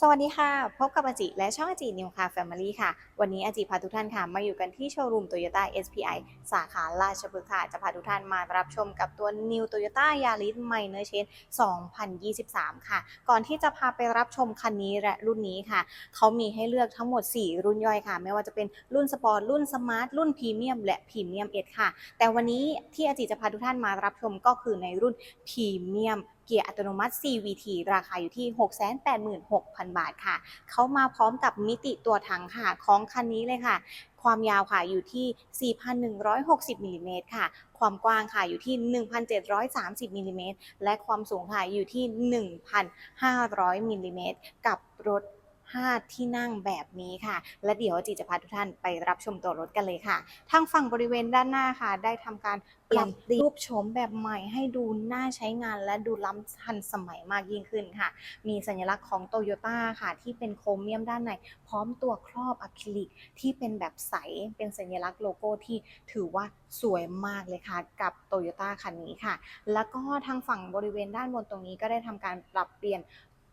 สวัสดีค่ะ พบกับอาจิและช่องอาจินิวคาแฟมิลี่ค่ะ วันนี้อาจิพาทุกท่านค่ะ มาอยู่กันที่โชว์รูม Toyota SPI สาขาราชพฤกษ์ค่ะ จะพาทุกท่านมารับชมกับตัว New Toyota Yaris Minor c h a n 2023 ค่ะ ก่อนที่จะพาไปรับชมคันนี้และรุ่นนี้ค่ะ เขามีให้เลือกทั้งหมด 4 รุ่นย่อยค่ะ ไม่ว่าจะเป็นรุ่นสปอร์ต รุ่นสมาร์ท รุ่นพรีเมียม และพรีเมียมเอค่ะ แต่วันนี้ที่อาจิจะพาทุกท่านมารับชมก็คือในรุ่นพรีเมียม เกียร์อัตโนมัติ CVT ราคาอยู่ที่ 686,000 บาทค่ะ เขามาพร้อมกับมิติตัวถังค่ะของคันนี้เลยค่ะ ความยาวค่ะอยู่ที่ 4,160มิลลิเมตรค่ะ ความกว้างค่ะอยู่ที่ 1,730มิลลิเมตรและความสูงค่ะอยู่ที่ 1,500มิลลิเมตรกับรถ 5 ที่นั่งแบบนี้ค่ะ และเดี๋ยวจีจะพาทุกท่านไปรับชมตัวรถกันเลยค่ะ ทางฝั่งบริเวณด้านหน้าค่ะ ได้ทำการปรับรูปโฉมแบบใหม่ให้ดูน่าใช้งานและดูล้ำทันสมัยมากยิ่งขึ้นค่ะ มีสัญลักษณ์ของโตโยต้าค่ะ ที่เป็นโครเมียมด้านใน พร้อมตัวครอบอะคริลิกที่เป็นแบบใส เป็นสัญลักษณ์โลโก้ที่ถือว่าสวยมากเลยค่ะ กับโตโยต้าคันนี้ค่ะ แล้วก็ทางฝั่งบริเวณด้านบนตรงนี้ก็ได้ทำการปรับเปลี่ยน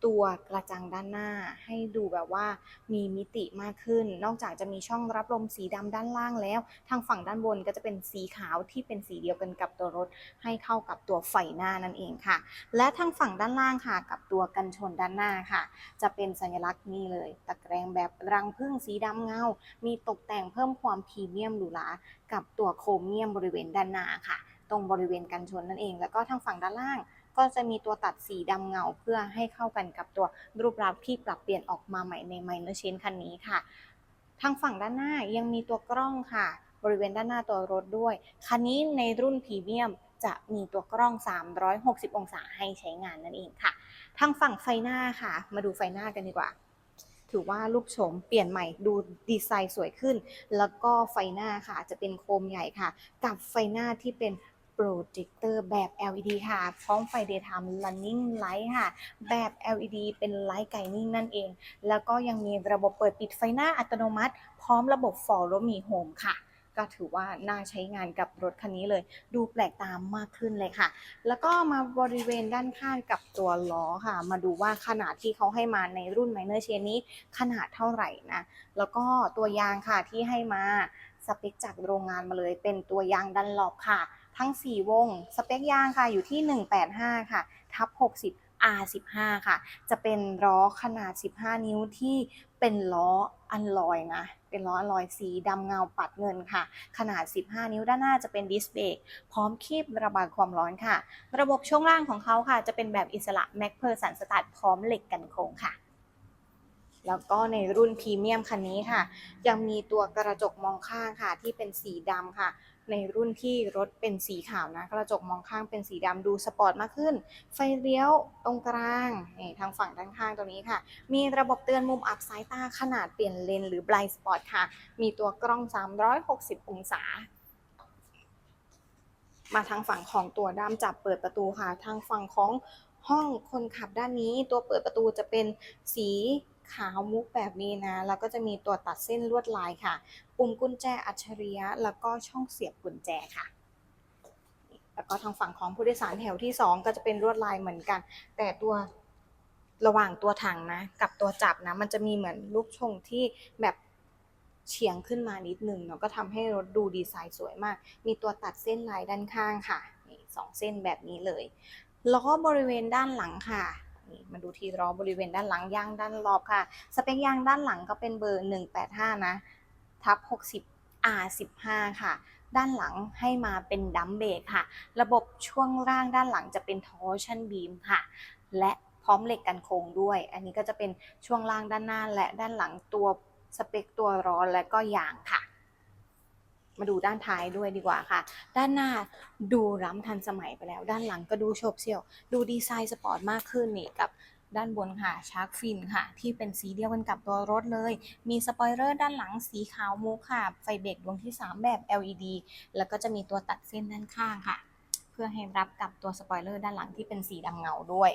ตัวกระจังด้านหน้า ให้ดูแบบว่ามีมิติมากขึ้น นอกจากจะมีช่องรับลมสีดำด้านล่างแล้ว ทางฝั่งด้านบนก็จะเป็นสีขาวที่เป็นสีเดียวกันกับตัวรถ ให้เข้ากับตัวไฟหน้านั่นเองค่ะ และทางฝั่งด้านล่างค่ะ กับตัวกันชนด้านหน้าค่ะ จะเป็นสัญลักษณ์นี่เลย ตะแกรงแบบรังผึ้งสีดำเงา มีตกแต่งเพิ่มความพรีเมียมหรูหรากับตัวโครเมียมบริเวณด้านหน้าค่ะ ตรงบริเวณกันชนนั่นเอง แล้วก็ทางฝั่งด้านล่าง ก็จะมีตัวตัดสีดำเงาเพื่อให้เข้ากันกับตัวรูปลักษณ์ที่ปรับเปลี่ยนออกมาใหม่ใน Minor Change คันนี้ค่ะ ทางฝั่งด้านหน้ายังมีตัวกล้องค่ะ บริเวณด้านหน้าตัวรถด้วย คันนี้ในรุ่นพรีเมียมจะมีตัวกล้อง 360 องศาให้ใช้งานนั่นเองค่ะ ทางฝั่งไฟหน้าค่ะ มาดูไฟหน้ากันดีกว่า ถือว่ารูปโฉมเปลี่ยนใหม่ดูดีไซน์สวยขึ้น แล้วก็ไฟหน้าค่ะจะเป็นโคมใหญ่ค่ะ กับไฟหน้าที่เป็น โปรเจคเตอร์แบบ LED ค่ะ พร้อมไฟ daytime running light ค่ะ แบบ LED เป็นไลท์ไกนิ่งนั่นเอง แล้วก็ยังมีระบบเปิดปิดไฟหน้าอัตโนมัติ พร้อมระบบ Follow Me Home ค่ะ ก็ถือว่าน่าใช้งานกับรถคันนี้เลย ดูแปลกตามมากขึ้นเลยค่ะ แล้วก็มาบริเวณด้านข้างกับตัวล้อค่ะ มาดูว่าขนาดที่เขาให้มาในรุ่น Minor c h a i n นี้ขนาดเท่าไหร่นะ แล้วก็ตัวยางค่ะที่ให้มาสเปคจากโรงงานมาเลยเป็นตัวยางดันหลบค่ะ ทั้ง 4 วง สเปคยางค่ะอยู่ที่ 185 ค่ะ ทับ 60 R15 ค่ะ จะเป็นล้อขนาด 15 นิ้วที่เป็นล้ออันลอยนะ เป็นล้ออันลอยสีดำเงาปัดเงินค่ะ ขนาด 15 นิ้วด้านหน้าจะเป็นดิสเบรกพร้อมคีบระบายความร้อนค่ะ ระบบช่วงล่างของเขาค่ะ จะเป็นแบบอิสระแม็กเพอร์สันสตาร์ทพร้อมเหล็กกันโค้งค่ะแล้วก็ในรุ่นพรีเมียมคันนี้ค่ะ ยังมีตัวกระจกมองข้างค่ะ ที่เป็นสีดำค่ะ ในรุ่นที่รถเป็นสีขาวนะกระจกมองข้างเป็นสีดำดูสปอร์ตมากขึ้น ไฟเลี้ยวตรงกลางนี่ทางฝั่งด้านข้างตรงนี้ค่ะ มีระบบเตือนมุมอับสายตาขนาดเปลี่ยนเลนหรือ blind spot ค่ะ มีตัวกล้อง 360 องศา มาทางฝั่งของตัวด้ามจับเปิดประตูค่ะ ทางฝั่งของห้องคนขับด้านนี้ตัวเปิดประตูจะเป็นสี ขาวมุกแบบนี้นะ แล้วก็จะมีตัวตัดเส้นลวดลายค่ะ ปุ่มกุญแจอัจฉริยะ แล้วก็ช่องเสียบกุญแจค่ะ แล้วก็ทางฝั่งของผู้โดยสารแถวที่ 2 ก็จะเป็นลวดลายเหมือนกัน แต่ตัวระหว่างตัวถังนะ กับตัวจับนะ มันจะมีเหมือนลูกชงที่แบบเฉียงขึ้นมานิดนึงเนาะก็ทำให้รถดูดีไซน์สวยมาก มีตัวตัดเส้นลายด้านข้างค่ะนี่สองเส้นแบบนี้เลยล้อบริเวณด้านหลังค่ะ นี่มาดูที่ล้อบริเวณด้านหลังยางด้านรอบค่ะ สเปคยางด้านหลังก็เป็นเบอร์ 185 นะทับ60 R15 ค่ะ ด้านหลังให้มาเป็นดัมเบรกค่ะ ระบบช่วงล่างด้านหลังจะเป็นทอร์ชันบีมค่ะ และพร้อมเหล็กกันโค้งด้วย อันนี้ก็จะเป็นช่วงล่างด้านหน้าและด้านหลังตัวสเปคตัวล้อนและก็ยางค่ะ มาดูด้านท้ายด้วยดีกว่าค่ะ ด้านหน้าดูล้ำทันสมัยไปแล้ว ด้านหลังก็ดูโฉบเฉี่ยว ดูดีไซน์สปอร์ตมากขึ้นนี่กับด้านบนค่ะชาร์กฟินค่ะ ที่เป็นสีเดียวกันกับตัวรถเลย มีสปอยเลอร์ด้านหลังสีขาวมุกค่ะ ไฟเบรกดวงที่ 3 แบบ LED แล้วก็จะมีตัวตัดเส้นด้านข้างค่ะ เพื่อให้รับกับตัวสปอยเลอร์ด้านหลังที่เป็นสีดำเงาด้วย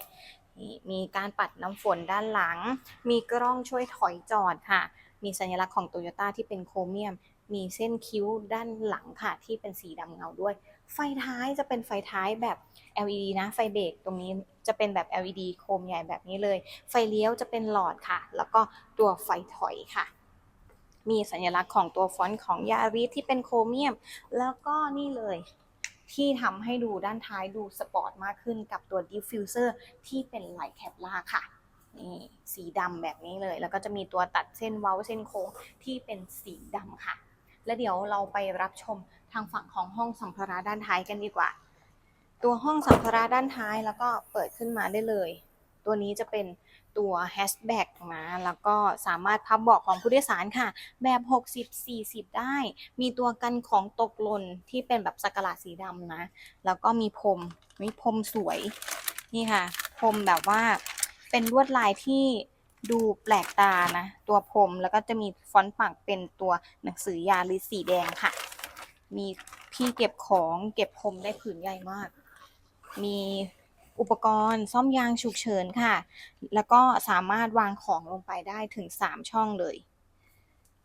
นี่มีการปัดน้ำฝนด้านหลัง มีกล้องช่วยถอยจอดค่ะ มีสัญลักษณ์ของโตโยต้าที่เป็นโครเมียม มีเส้นคิ้วด้านหลังค่ะที่เป็นสีดำเงาด้วย ไฟท้ายจะเป็นไฟท้ายแบบ LED นะไฟเบรกตรงนี้จะเป็นแบบ LED โคมใหญ่แบบนี้เลย ไฟเลี้ยวจะเป็นหลอดค่ะ แล้วก็ตัวไฟถอยค่ะ มีสัญลักษณ์ของตัวฟอนต์ของยาริสที่เป็นโครเมียม แล้วก็นี่เลยที่ทำให้ดูด้านท้ายดูสปอร์ตมากขึ้นกับตัวดิฟฟิวเซอร์ที่เป็นไหลแคปลาค่ะนี่สีดำแบบนี้เลย แล้วก็จะมีตัวตัดเส้นเว้าเส้นโค้งที่เป็นสีดำค่ะ แล้วเดี๋ยวเราไปรับชมทางฝั่งของห้องสัมภาระด้านท้ายกันดีกว่า ตัวห้องสัมภาระด้านท้ายแล้วก็เปิดขึ้นมาได้เลย ตัวนี้จะเป็นตัวแฮชแบ็กนะแล้วก็สามารถพับเบาะของผู้โดยสารค่ะ แบบ 60-40 ได้ มีตัวกันของตกหล่นที่เป็นแบบสักหลาดสีดำนะ แล้วก็มีพรมมีพรมสวยนี่ค่ะพรมแบบว่าเป็นลวดลายที่ ดูแปลกตานะ ตัวพรมแล้วก็จะมีฟอนต์ปักเป็นตัวหนังสือยาลิสสีแดงค่ะ มีที่เก็บของเก็บพรมได้ผืนใหญ่มาก มีอุปกรณ์ซ่อมยางฉุกเฉินค่ะ แล้วก็สามารถวางของลงไปได้ถึง 3 ช่องเลย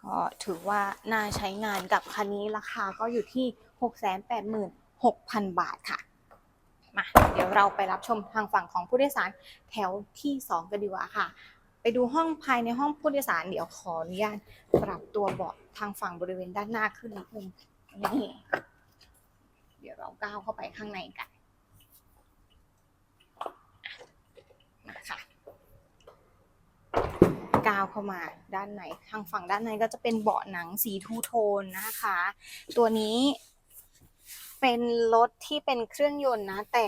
ก็ถือว่าน่าใช้งานกับคันนี้ราคาก็อยู่ที่ 686,000 บาทค่ะ มา เดี๋ยวเราไปรับชมทางฝั่งของผู้โดยสารแถวที่ 2 กันดีกว่าค่ะ ไปดูห้องภายในห้องผู้โดยสารเดี๋ยวขออนุญาตปรับตัวเบาะทางฝั่งบริเวณด้านหน้าขึ้นนิดนึงนี่เดี๋ยวเราก้าวเข้าไปข้างในกันนะคะก้าวเข้ามาด้านในทางฝั่งด้านในก็จะเป็นเบาะหนังสีทูโทนนะคะ ตัวนี้เป็นรถที่เป็นเครื่องยนต์นะ แต่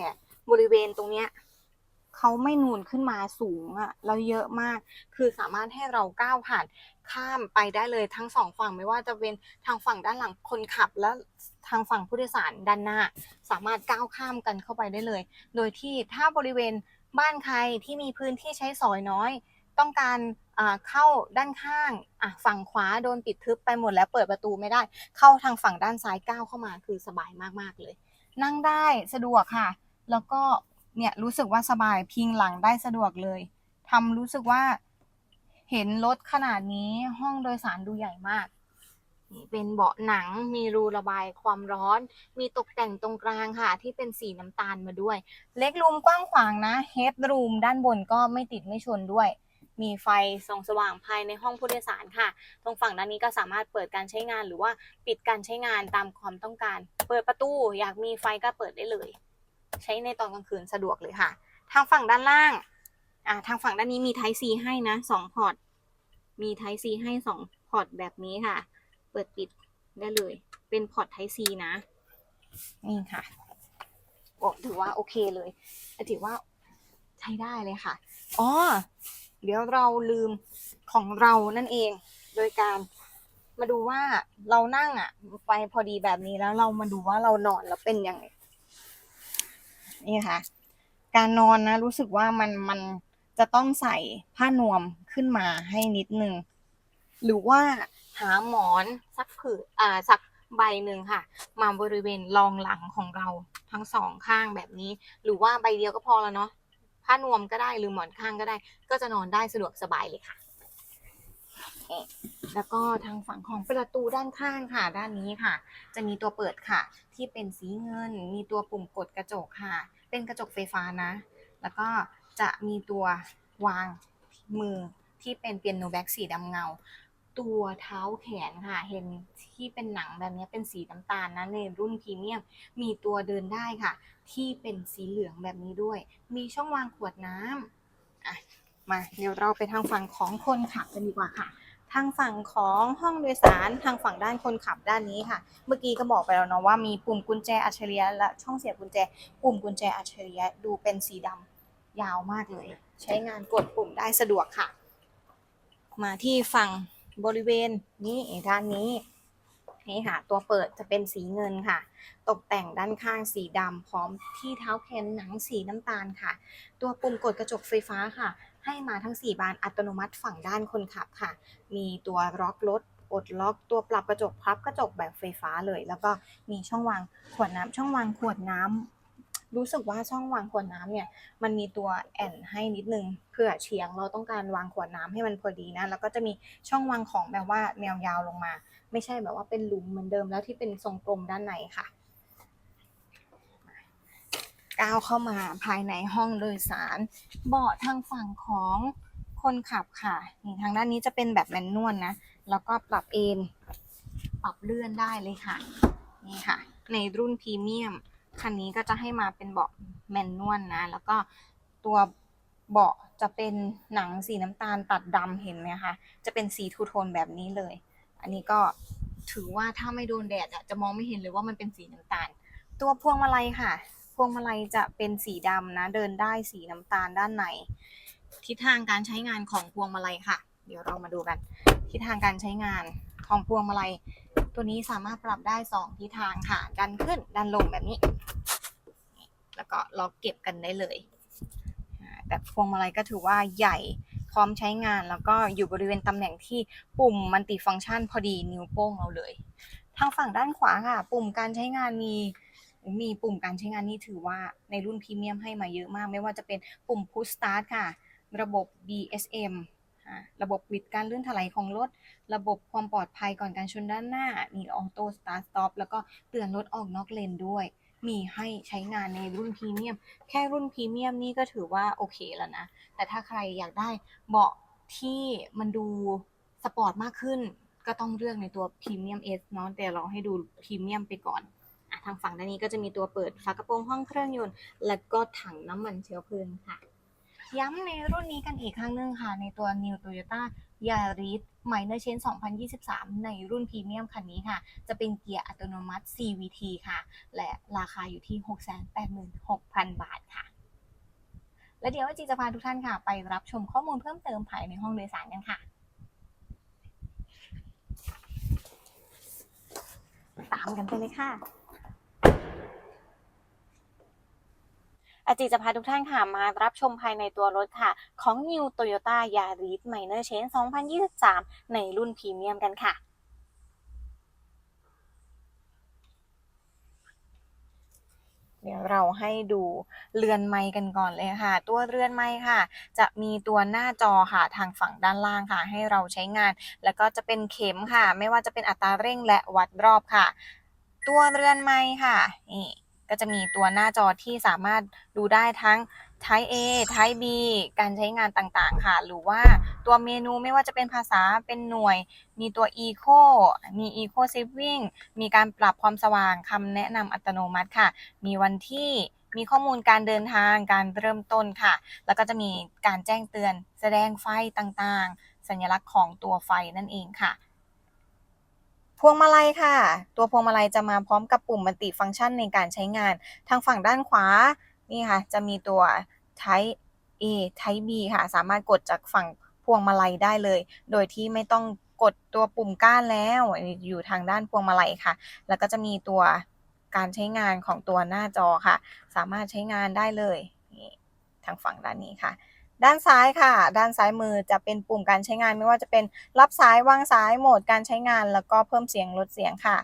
บริเวณตรงเนี้ย เขาไม่นูนขึ้นมาสูงอะแล้วเยอะมาก คือสามารถให้เราก้าวผ่านข้ามไปได้เลยทั้งสองฝั่งไม่ว่าจะเป็นทางฝั่งด้านหลังคนขับและทางฝั่งผู้โดยสารด้านหน้า สามารถก้าวข้ามกันเข้าไปได้เลย โดยที่ถ้าบริเวณบ้านใครที่มีพื้นที่ใช้สอยน้อย ต้องการเข้าด้านข้างฝั่งขวาโดนปิดทึบไปหมดแล้วเปิดประตูไม่ได้ เข้าทางฝั่งด้านซ้ายก้าวเข้ามาคือสบายมากๆเลย นั่งได้สะดวกค่ะ แล้วก็ เนี่ยรู้สึกว่าสบายพิงหลังได้สะดวกเลยทำรู้สึกว่า เห็นรถขนาดนี้ห้องโดยสารดูใหญ่มากนี่เป็นเบาะหนังมีรูระบายความร้อน มีตกแต่งตรงกลางค่ะ ที่เป็นสีน้ำตาลมาด้วย เล็กรูมกว้างขวางนะเฮดรูมด้านบนก็ไม่ติดไม่ชนด้วย มีไฟส่องสว่างภายในห้องผู้โดยสารค่ะ ตรงฝั่งด้านนี้ก็สามารถเปิดการใช้งานหรือว่าปิดการใช้งานตามความต้องการ เปิดประตูอยากมีไฟก็เปิดได้เลย ใช้ในตอนกลางคืนสะดวกเลยค่ะ ทางฝั่งด้านล่าง อ่าทางฝั่งด้านนี้มี Type C ให้นะสองพอร์ต มี Type C ให้สองพอร์ตแบบนี้ค่ะ เปิดปิดได้เลย เป็นพอร์ต Type C นะ นี่ค่ะโอ้ถือว่าโอเคเลยถือว่าใช้ได้เลยค่ะ อ๋อ เดี๋ยวเราลืมของเรานั่นเอง โดยการมาดูว่าเรานั่งอะ ไปพอดีแบบนี้แล้วเรามาดูว่าเรานอนแล้วเป็นยังไง นี่ค่ะ การนอนนะรู้สึกว่ามันมันจะต้องใส่ผ้านวมขึ้นมาให้นิดนึง หรือว่าหาหมอนสักผืนอ่าสักใบหนึ่งค่ะ มาบริเวณรองหลังของเราทั้งสองข้างแบบนี้ หรือว่าใบเดียวก็พอแล้วเนาะผ้านวมก็ได้หรือหมอนข้างก็ได้ ก็จะนอนได้สะดวกสบายเลยค่ะเอ๊ะ แล้วก็ทางฝั่งของประตูด้านข้างค่ะ ด้านนี้ค่ะ จะมีตัวเปิดค่ะ ที่เป็นสีเงิน มีตัวปุ่มกดกระจกค่ะ เป็นกระจกไฟฟ้านะ แล้วก็จะมีตัววางมือที่เป็นเปียโนแบ็กสีดำเงา ตัวเท้าแขนค่ะ เห็นที่เป็นหนังแบบนี้เป็นสีน้ำตาลนะในรุ่นพรีเมียม มีตัวเดินได้ค่ะ ที่เป็นสีเหลืองแบบนี้ด้วย มีช่องวางขวดน้ำอะมาเดี๋ยวเราไปทางฝั่งของคนขับกันดีกว่าค่ะ ทางฝั่งของห้องโดยสารทางฝั่งด้านคนขับด้านนี้ค่ะ เมื่อกี้ก็บอกไปแล้วเนาะว่ามีปุ่มกุญแจอัจฉริยะและช่องเสียบกุญแจ ปุ่มกุญแจอัจฉริยะดูเป็นสีดำยาวมากเลย ใช้งานกดปุ่มได้สะดวกค่ะ มาที่ฝั่งบริเวณนี้ด้านนี้นี่ค่ะ ตัวเปิดจะเป็นสีเงินค่ะ ตกแต่งด้านข้างสีดำพร้อมที่เท้าแขนหนังสีน้ำตาลค่ะ ตัวปุ่มกดกระจกไฟฟ้าค่ะ ให้มาทั้ง 4 บานอัตโนมัติฝั่งด้านคนขับค่ะ มีตัวล็อกรถปลดล็อกตัวปรับกระจกพับกระจกแบบไฟฟ้าเลย แล้วก็มีช่องวางขวดน้ำช่องวางขวดน้ำรู้สึกว่าช่องวางขวดน้ำเนี่ย มันมีตัวแอนให้นิดนึงเพื่อเฉียงเราต้องการวางขวดน้ำให้มันพอดีนะ แล้วก็จะมีช่องวางของแบบว่าแนวยาวลงมา ไม่ใช่แบบว่าเป็นหลุมเหมือนเดิมแล้วที่เป็นทรงกลมด้านในค่ะ ก้าวเข้ามาภายในห้องโดยสาร เบาะทางฝั่งของคนขับค่ะนี่ทางด้านนี้จะเป็นแบบแมนนวลนะ แล้วก็ปรับเอนปรับเลื่อนได้เลยค่ะ นี่ค่ะ ในรุ่นพรีเมียมคันนี้ก็จะให้มาเป็นเบาะแมนนวลนะ แล้วก็ตัวเบาะจะเป็นหนังสีน้ำตาลตัดดำเห็นไหมคะ จะเป็นสีทูโทนแบบนี้เลย อันนี้ก็ถือว่าถ้าไม่โดนแดดอะจะมองไม่เห็นเลยว่ามันเป็นสีน้ำตาล ตัวพวงมาลัยค่ะ พวงมาลัยจะเป็นสีดำนะ เดินได้สีน้ำตาลด้านในทิศทางการใช้งานของพวงมาลัยค่ะ เดี๋ยวเรามาดูกัน ทิศทางการใช้งานของพวงมาลัย ตัวนี้สามารถปรับได้สองทิศทางค่ะ ดันขึ้นดันลงแบบนี้ แล้วก็ล็อกเก็บกันได้เลยแต่พวงมาลัยก็ถือว่าใหญ่พร้อมใช้งานแล้วก็อยู่บริเวณตำแหน่งที่ปุ่มมัลติฟังก์ชันพอดีนิ้วโป้งเราเลย ทางฝั่งด้านขวาค่ะ ปุ่มการใช้งานมี มีปุ่มการใช้งานนี่ถือว่าในรุ่นพรีเมียมให้มาเยอะมาก ไม่ว่าจะเป็นปุ่ม Push Start ค่ะ ระบบ BSM ระบบวิดการเลื่อนถลายของรถ ระบบความปลอดภัยก่อนการชนด้านหน้า นี่ออโต้สตาร์ทสต็อปแล้วก็เตือนรถออกนอกเลนด้วย มีให้ใช้งานในรุ่นพรีเมียม แค่รุ่นพรีเมียมนี่ก็ถือว่าโอเคแล้วนะ แต่ถ้าใครอยากได้เบาะที่มันดูสปอร์ตมากขึ้น ก็ต้องเลือกในตัวพรีเมียมเอสเนาะแต่เราให้ดูพรีเมียมไปก่อน ทางฝั่งด้านนี้ก็จะมีตัวเปิดฝากระโปรงห้องเครื่องยนต์ และก็ถังน้ำมันเชื้อเพลิงค่ะ ย้ำในรุ่นนี้กันอีกครั้งหนึงค่ะ ในตัว New Toyota Yaris Minor Change 2023 ในรุ่นพรีเมียมคันนี้ค่ะ จะเป็นเกียร์อัตโนมัติ CVT ค่ะ และราคาอยู่ที่ 686,000 บาทค่ะและเดี๋ยวจีจะพาทุกท่านค่ะ ไปรับชมข้อมูลเพิ่มเติมภายในห้องโดยสารกันค่ะ ตามกันไปเลยค่ะ อาจีจะพาทุกท่านค่ะมารับชมภายในตัวรถค่ะ ของ New Toyota Yaris Minor Change 2023 ในรุ่นพรีเมียมกันค่ะ เดี๋ยวเราให้ดูเรือนไม้กันก่อนเลยค่ะ ตัวเรือนไม้ค่ะ จะมีตัวหน้าจอค่ะทางฝั่งด้านล่างค่ะ ให้เราใช้งาน แล้วก็จะเป็นเข็มค่ะ ไม่ว่าจะเป็นอัตราเร่งและวัดรอบค่ะ ตัวเรือนไม้ค่ะนี่ ก็จะมีตัวหน้าจอที่สามารถดูได้ทั้ง Type A Type B การใช้งานต่างๆ ค่ะ หรือว่าตัวเมนูไม่ว่าจะเป็นภาษาเป็นหน่วย มีตัว Eco มี Eco Saving มีการปรับความสว่างคำแนะนำอัตโนมัติค่ะ มีวันที่มีข้อมูลการเดินทางการเริ่มต้นค่ะ แล้วก็จะมีการแจ้งเตือนแสดงไฟต่างๆ สัญลักษณ์ของตัวไฟนั่นเองค่ะ พวงมาลัยค่ะ ตัวพวงมาลัยจะมาพร้อมกับปุ่มมัลติฟังก์ชันในการใช้งาน ทางฝั่งด้านขวา นี่ค่ะ จะมีตัว Type A Type B ค่ะ สามารถกดจากฝั่งพวงมาลัยได้เลย โดยที่ไม่ต้องกดตัวปุ่มก้านแล้ว อยู่ทางด้านพวงมาลัยค่ะ แล้วก็จะมีตัวการใช้งานของตัวหน้าจอค่ะ สามารถใช้งานได้เลย นี่ทางฝั่งด้านนี้ค่ะ ด้านซ้ายค่ะ ด้านซ้ายมือจะเป็นปุ่มการใช้งานไม่ว่าจะเป็นรับสายวางสายโหมดการใช้งาน แล้วก็เพิ่มเสียงลดเสียงค่ะ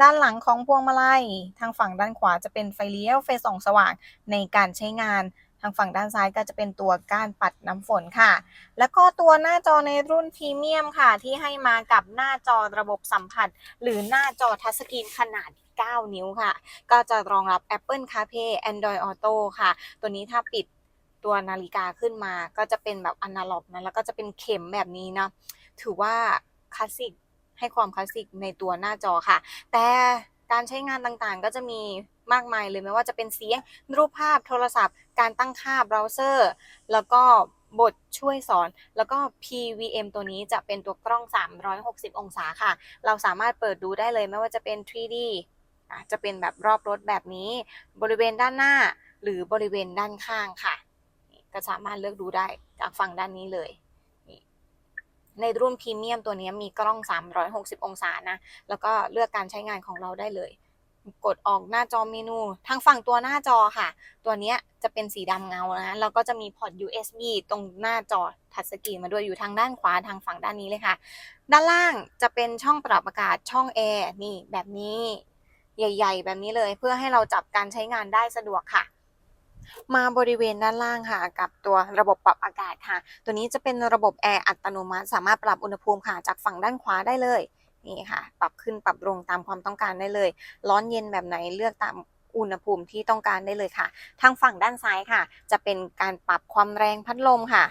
ด้านหลังของพวงมาลัย ทางฝั่งด้านขวาจะเป็นไฟเลี้ยวไฟส่องสว่างในการใช้งานทางฝั่งด้านซ้ายก็จะเป็นตัวก้านปัดน้ำฝนค่ะ แล้วก็ตัวหน้าจอในรุ่นพรีเมียมค่ะ ที่ให้มากับหน้าจอระบบสัมผัส หรือหน้าจอทัชสกรีนขนาด 9 นิ้วค่ะ ก็จะรองรับ Apple CarPlay Android Auto ค่ะ ตัวนี้ถ้าปิด ตัวนาฬิกาขึ้นมา ก็จะเป็นแบบอนาล็อกนะแล้วก็จะเป็นเข็มแบบนี้เนาะถือว่าคลาสสิกให้ความคลาสสิกในตัวหน้าจอค่ะ แต่การใช้งานต่างๆ ก็จะมีมากมายเลยไม่ว่าจะเป็นเสียงรูปภาพโทรศัพท์ การตั้งค่าเบราว์เซอร์ แล้วก็บทช่วยสอน แล้วก็ PVM ตัวนี้จะเป็นตัวกล้อง 360 องศาค่ะ เราสามารถเปิดดูได้เลยไม่ว่าจะเป็น 3D จะเป็นแบบรอบรถแบบนี้ บริเวณด้านหน้า หรือบริเวณด้านข้างค่ะ ก็สามารถเลือกดูได้จากฝั่งด้านนี้เลย ในรุ่นพรีเมียมตัวนี้มีกล้อง 360 องศานะ แล้วก็เลือกการใช้งานของเราได้เลย กดออกหน้าจอเมนู ทางฝั่งตัวหน้าจอค่ะ ตัวนี้จะเป็นสีดำเงานะแล้วก็จะมีพอร์ต USB ตรงหน้าจอทัชสกรีนมาด้วยอยู่ทางด้านขวาทางฝั่งด้านนี้เลยค่ะ ด้านล่างจะเป็นช่องปรับอากาศช่องแอร์นี่แบบนี้ ใหญ่ ๆ แบบนี้เลยเพื่อให้เราจับการใช้งานได้สะดวกค่ะ มาบริเวณด้านล่างค่ะ กับตัวระบบปรับอากาศค่ะ ตัวนี้จะเป็นระบบแอร์อัตโนมัติ สามารถปรับอุณหภูมิค่ะ จากฝั่งด้านขวาได้เลยนี่ค่ะ ปรับขึ้นปรับลงตามความต้องการได้เลย ร้อนเย็นแบบไหนเลือกตามอุณหภูมิที่ต้องการได้เลยค่ะ ทางฝั่งด้านซ้ายค่ะ จะเป็นการปรับความแรงพัดลมค่ะ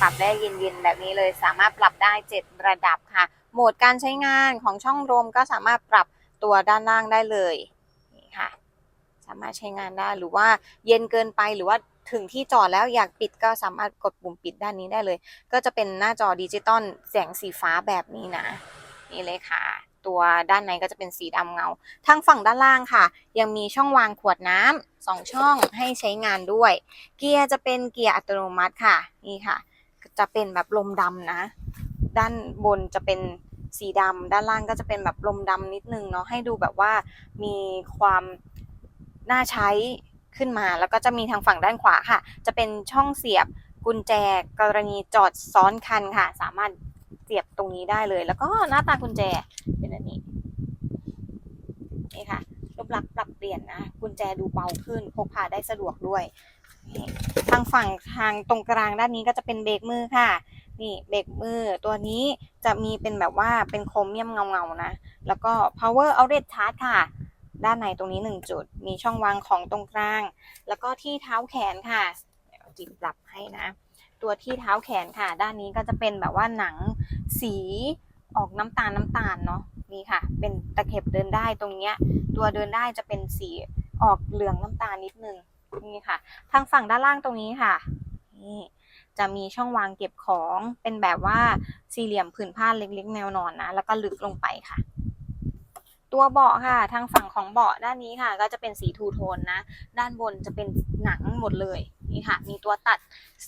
ปรับได้เย็นๆแบบนี้เลย สามารถปรับได้ 7 ระดับค่ะ โหมดการใช้งานของช่องลมก็สามารถปรับตัวด้านล่างได้เลย สามารถใช้งานได้หรือว่าเย็นเกินไปหรือว่าถึงที่จอดแล้วอยากปิดก็สามารถกดปุ่มปิดด้านนี้ได้เลย ก็จะเป็นหน้าจอดิจิตอลแสงสีฟ้าแบบนี้นะ นี่เลยค่ะ ตัวด้านในก็จะเป็นสีดำเงา ทางฝั่งด้านล่างค่ะ ยังมีช่องวางขวดน้ำสองช่องให้ใช้งานด้วย เกียร์จะเป็นเกียร์อัตโนมัติค่ะ นี่ค่ะ จะเป็นแบบลมดำนะ ด้านบนจะเป็นสีดำด้านล่างก็จะเป็นแบบลมดำนิดนึงเนาะให้ดูแบบว่ามีความ น่าใช้ขึ้นมา แล้วก็จะมีทางฝั่งด้านขวาค่ะ จะเป็นช่องเสียบกุญแจกรณีจอดซ้อนคันค่ะ สามารถเสียบตรงนี้ได้เลย แล้วก็หน้าตากุญแจเป็นอันนี้นี่ค่ะรูปลักษณ์ปรับเปลี่ยนนะ กุญแจดูเบาขึ้น พกพาได้สะดวกด้วย ทางฝั่งทางตรงกลางด้านนี้ก็จะเป็นเบรกมือค่ะ นี่เบรกมือตัวนี้จะมีเป็นแบบว่าเป็นโครเมียมเงาๆนะ แล้วก็ power outlet charge ค่ะ ด้านในตรงนี้ 1 จุด มีช่องวางของตรงกลาง แล้วก็ที่เท้าแขนค่ะจิบปรับให้นะ ตัวที่เท้าแขนค่ะ ด้านนี้ก็จะเป็นแบบว่าหนังสีออกน้ำตาลน้ำตาลเนาะนี่ค่ะ เป็นตะเข็บเดินได้ตรงเนี้ย ตัวเดินได้จะเป็นสีออกเหลืองน้ำตาลนิดนึงนี่ค่ะ ทางฝั่งด้านล่างตรงนี้ค่ะนี่จะมีช่องวางเก็บของเป็นแบบว่าสี่เหลี่ยมผืนผ้าเล็กๆ แนวนอนนะ แล้วก็ลึกลงไปค่ะ ตัวเบาะค่ะ ทางฝั่งของเบาะด้านนี้ค่ะ ก็จะเป็นสีทูโทนนะ ด้านบนจะเป็นหนังหมดเลยนี่ค่ะ มีตัวตัด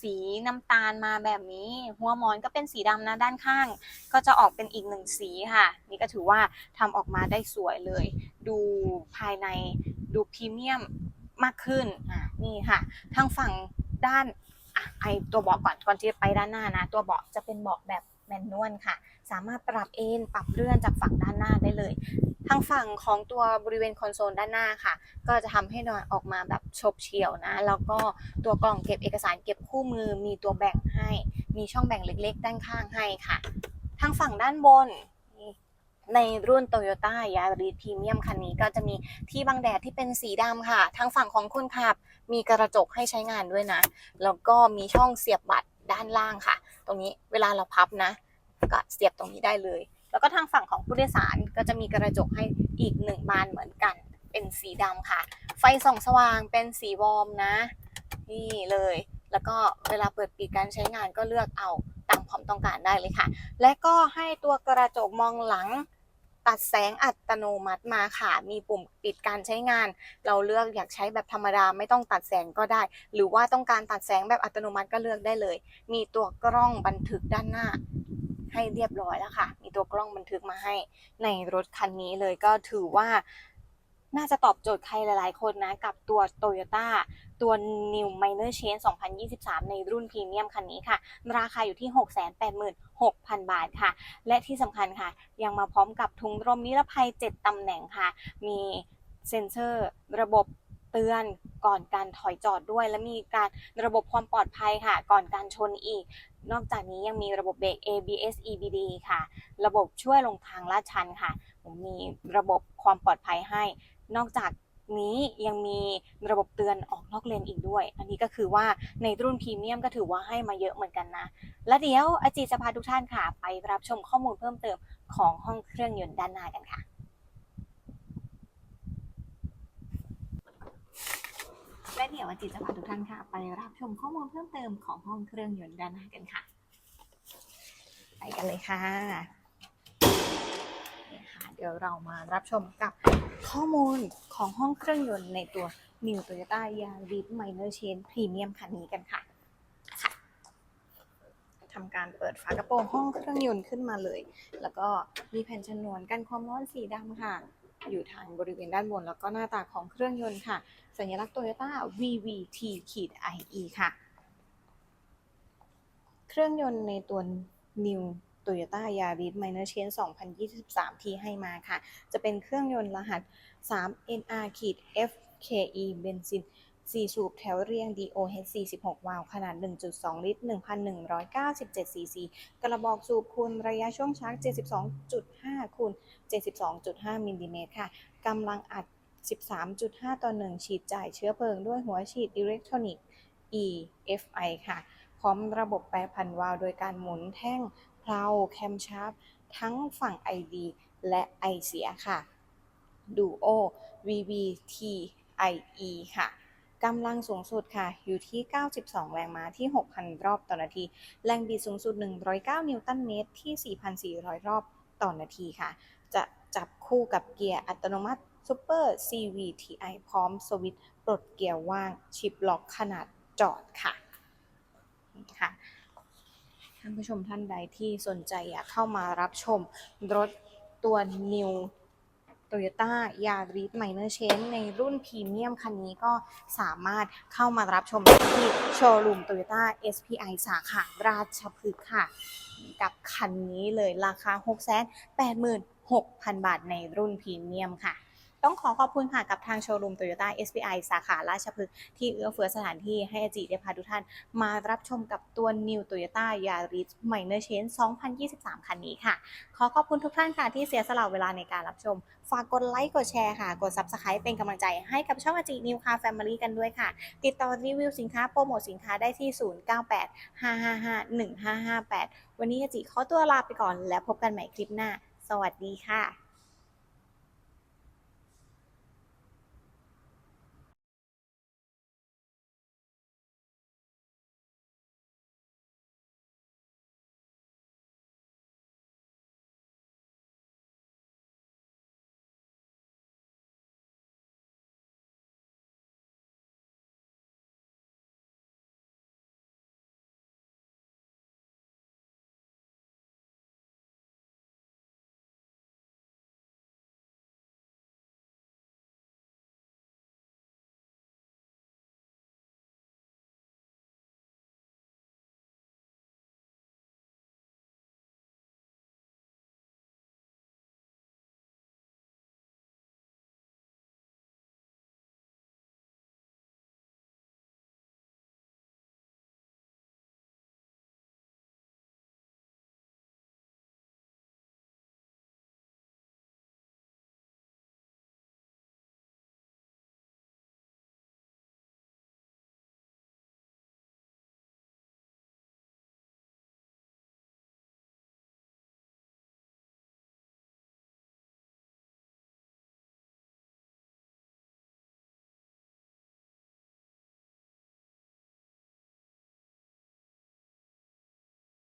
สีน้ำตาลมาแบบนี้ หัวหมอนก็เป็นสีดำนะ ด้านข้าง ก็จะออกเป็นอีกหนึ่งสีค่ะ นี่ก็ถือว่าทำออกมาได้สวยเลย ดูภายในดูพรีเมียมมากขึ้นอะนี่ค่ะ ทางฝั่งด้านอไอตัวเบาะก่อนก่อนที่จะไปด้านหน้านะ ตัวเบาะจะเป็นเบาะแบบ แมนนวลค่ะ สามารถปรับเอนปรับเลื่อนจากฝั่งด้านหน้าได้เลย ทางฝั่งของตัวบริเวณคอนโซลด้านหน้าค่ะ ก็จะทำให้นอนออกมาแบบชบเฉี่ยวนะ แล้วก็ตัวกล่องเก็บเอกสารเก็บคู่มือ มีตัวแบ่งให้ มีช่องแบ่งเล็ก ๆ ด้านข้างให้ค่ะ ทางฝั่งด้านบนในรุ่น Toyota Yaris Premium คันนี้ก็จะมีที่บังแดดที่เป็นสีดำค่ะ ทางฝั่งของคุณขับ มีกระจกให้ใช้งานด้วยนะ แล้วก็มีช่องเสียบบัตรด้านล่างค่ะ ตรงนี้เวลาเราพับนะ ก็เสียบตรงนี้ได้เลย แล้วก็ทางฝั่งของผู้โดยสารก็จะมีกระจกให้อีกหนึ่งบานเหมือนกัน เป็นสีดำค่ะ ไฟส่องสว่างเป็นสีวอร์มนะ นี่เลย แล้วก็เวลาเปิดปิดการใช้งานก็เลือกเอาตามความต้องการได้เลยค่ะ และก็ให้ตัวกระจกมองหลัง ตัดแสงอัตโนมัติมาค่ะ มีปุ่มปิดการใช้งาน เราเลือกอยากใช้แบบธรรมดาไม่ต้องตัดแสงก็ได้ หรือว่าต้องการตัดแสงแบบอัตโนมัติก็เลือกได้เลย มีตัวกล้องบันทึกด้านหน้าให้เรียบร้อยแล้วค่ะ มีตัวกล้องบันทึกมาให้ในรถคันนี้เลยก็ถือว่า น่าจะตอบโจทย์ใครหลายๆ คนนะ กับตัว Toyota ตัว New Minor Change 2023 ในรุ่นพรีเมียมคันนี้ค่ะ ราคาอยู่ที่ 686,000 บาทค่ะ และที่สำคัญค่ะ ยังมาพร้อมกับถุงลมนิรภัย 7ตำแหน่งค่ะ มีเซ็นเซอร์ระบบเตือนก่อนการถอยจอดด้วย และมีการระบบความปลอดภัยค่ะ ก่อนการชนอีก นอกจากนี้ยังมีระบบเบรก ABS EBD ค่ะ ระบบช่วยลงทางลาดชันค่ะ มีระบบความปลอดภัยให้ นอกจากนี้ยังมีระบบเตือนออกนอกเลนอีกด้วย อันนี้ก็คือว่าในรุ่นพรีเมียมก็ถือว่าให้มาเยอะเหมือนกันนะ และเดี๋ยวอาจีจะพาทุกท่านค่ะ ไปรับชมข้อมูลเพิ่มเติมของห้องเครื่องยนต์ด้านหน้ากันค่ะและเดี๋ยวอาจิตจะพาทุกท่านค่ะ ไปรับชมข้อมูลเพิ่มเติมของห้องเครื่องยนต์ด้านหน้ากันค่ะ ไปกันเลยค่ะนี่ค่ะ เดี๋ยวเรามารับชมกับข้อมูลของห้องเครื่องยนต์ในตัว New Toyota Yaris Minor Chain Premium คันนี้กันค่ะค่ะทำการเปิดฝากระโปรงห้องเครื่องยนต์ขึ้นมาเลย แล้วก็มีแผ่นชนวนกันความร้อนสีดำค่ะ อยู่ทางบริเวณด้านบน แล้วก็หน้าตาของเครื่องยนต์ค่ะ สัญลักษณ์ Toyota VVT IE ค่ะ เครื่องยนต์ในตัว New Toyota Yaris Minor Change 2023 ที่ให้มาค่ะ จะเป็นเครื่องยนต์รหัส 3NR FKE เบนซิน4สูบแถวเรียง DOH 46 วาล์วขนาด 1.2 ลิตร 1,197 ซีซี กระบอกสูบคูณระยะช่วงชาร์จ 72.5 คูณ 72.5 มิลลิเมตรค่ะ กำลังอัด 13.5 ต่อ 1 ฉีดจ่ายเชื้อเพลิงด้วยหัวฉีดอิเล็กทรอนิกส์ EFI ค่ะ พร้อมระบบแปรผันวาล์วโดยการหมุนแท่ง เพลาแคมชาร์ปทั้งฝั่ง ID และไอเสียค่ะ Duo VVT-IE ค่ะกำลังสูงสุดค่ะ อยู่ที่ 92 แรงม้าที่ 6,000 รอบต่อนาที แรงบิดสูงสุด 109 นิวตันเมตรที่ 4,400 รอบต่อนาทีค่ะ จะจับคู่กับเกียร์อัตโนมัติ Super CVTi พร้อมสวิตช์ปลดเกียร์ว่าง ชิปล็อกขนาดจอดค่ะนะค่ะานผู้ชมท่านใดที่สนใจอยากเข้ามารับชมรถตัว New Toyota Yaris Minor Change ในรุ่นพรีเมียมคันนี้ก็สามารถเข้ามารับชมที่โชว์รูม Toyota SPI สาขาราชพฤกษ์ค่ะ กับคันนี้เลยราคา 686,000 บาทในรุ่นพรีเมียมค่ะ ต้องขอขอบคุณค่ะกับทางโชว์รูม Toyota SPI สาขาราชพฤกษ์ที่เอื้อเฟื้อสถานที่ให้อาจิได้พาทุกท่าน มารับชมกับตัว New Toyota Yaris Minor Change 2023 คันนี้ค่ะ ขอขอบคุณทุกท่านค่ะที่เสียสละเวลาในการรับชม ฝากกดไลค์กดแชร์ค่ะ กด Subscribe เป็นกำลังใจให้กับช่องอาจิ New Car Family กันด้วยค่ะ ติดต่อรีวิวสินค้าโปรโมทสินค้าได้ที่ 0985551558 วันนี้อาจิขอตัวลาไปก่อนแล้วพบกันใหม่คลิปหน้า สวัสดีค่ะ